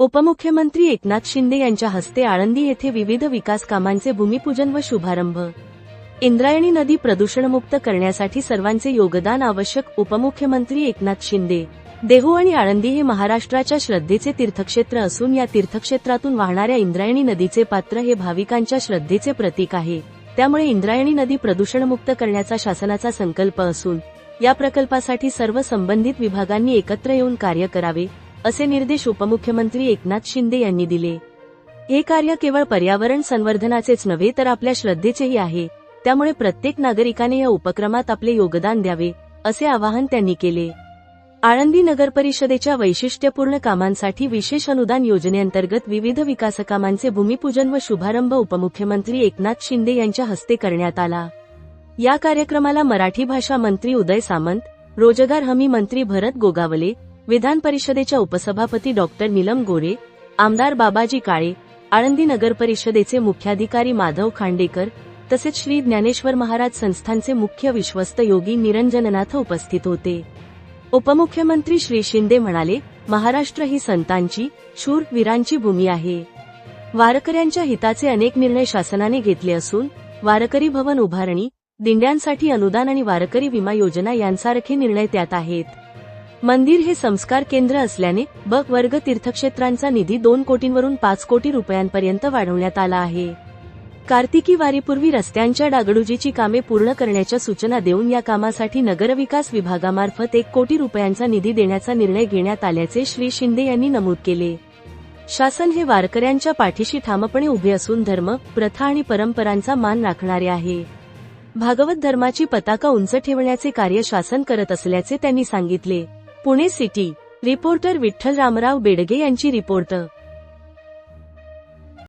उपमुख्यमंत्री एकनाथ शिंदे यांच्या हस्ते आळंदी येथे विविध विकास कामांचे भूमिपूजन व शुभारंभ. इंद्रायणी नदी प्रदूषणमुक्त करण्यासाठी सर्वांचे योगदान आवश्यक उपमुख्यमंत्री एकनाथ शिंदे. देहू आणि आळंदी हे महाराष्ट्राच्या श्रद्धेचे तीर्थक्षेत्र असून या तीर्थक्षेत्रातून वाहणाऱ्या इंद्रायणी नदीचे पात्र हे भाविकांच्या श्रद्धेचे प्रतीक आहे. त्यामुळे इंद्रायणी नदी प्रदूषणमुक्त करण्याचा शासनाचा संकल्प असून या प्रकल्पासाठी सर्व संबंधित विभागांनी एकत्र येऊन कार्य करावे. असे निर्देश उपमुख्यमंत्री एकनाथ शिंदे यांनी दिले. हे कार्य केवळ पर्यावरण संवर्धनाचेच नव्हे तर आपल्या श्रद्धेचेही आहे. त्यामुळे प्रत्येक नागरिकाने या उपक्रमात आपले योगदान द्यावे असे आवाहन त्यांनी केले. आळंदी नगर परिषदेच्या वैशिष्ट्यपूर्ण कामांसाठी विशेष अनुदान योजनेअंतर्गत विविध विकासकामांचे भूमिपूजन व शुभारंभ उपमुख्यमंत्री एकनाथ शिंदे यांच्या हस्ते करण्यात आला. या कार्यक्रमाला मराठी भाषा मंत्री उदय सामंत रोजगार हमी मंत्री भरत गोगावले विधान परिषदेच्या उपसभापती डॉक्टर नीलम गोरे आमदार बाबाजी काळे आळंदी नगर परिषदेचे मुख्याधिकारी माधव खांडेकर तसेच श्री ज्ञानेश्वर महाराज संस्थानचे मुख्य विश्वस्त योगी निरंजननाथ उपस्थित होते. उपमुख्यमंत्री श्री शिंदे म्हणाले महाराष्ट्र ही संतांची शूर वीरांची भूमी आहे. वारकऱ्यांच्या हिताचे अनेक निर्णय शासनाने घेतले असून वारकरी भवन उभारणी दिंड्यांसाठी अनुदान आणि वारकरी विमा योजना यांसारखे निर्णय त्यात आहेत. मंदिर हे संस्कार केंद्र असल्याने ब वर्ग तीर्थक्षेत्रांचा निधी दोन कोटींवरून पाच कोटी रुपयांपर्यंत वाढवण्यात आला आहे. कार्तिकी वारीपूर्वी रस्त्यांच्या डागडुजीची कामे पूर्ण करण्याच्या सूचना देऊन या कामासाठी नगरविकास विभागामार्फत एक कोटी रुपयांचा निधी देण्याचा निर्णय घेण्यात आल्याचे श्री शिंदे यांनी नमूद केले. शासन हे वारकऱ्यांच्या पाठीशी ठामपणे उभे असून धर्म प्रथा आणि परंपरांचा मान राखणारे आहे. भागवत धर्माची पताका उंच ठेवण्याचे कार्य शासन करत असल्याचे त्यांनी सांगितले. पुणे सिटी. रिपोर्टर विठ्ठल रामराव बेडगे यांची रिपोर्ट.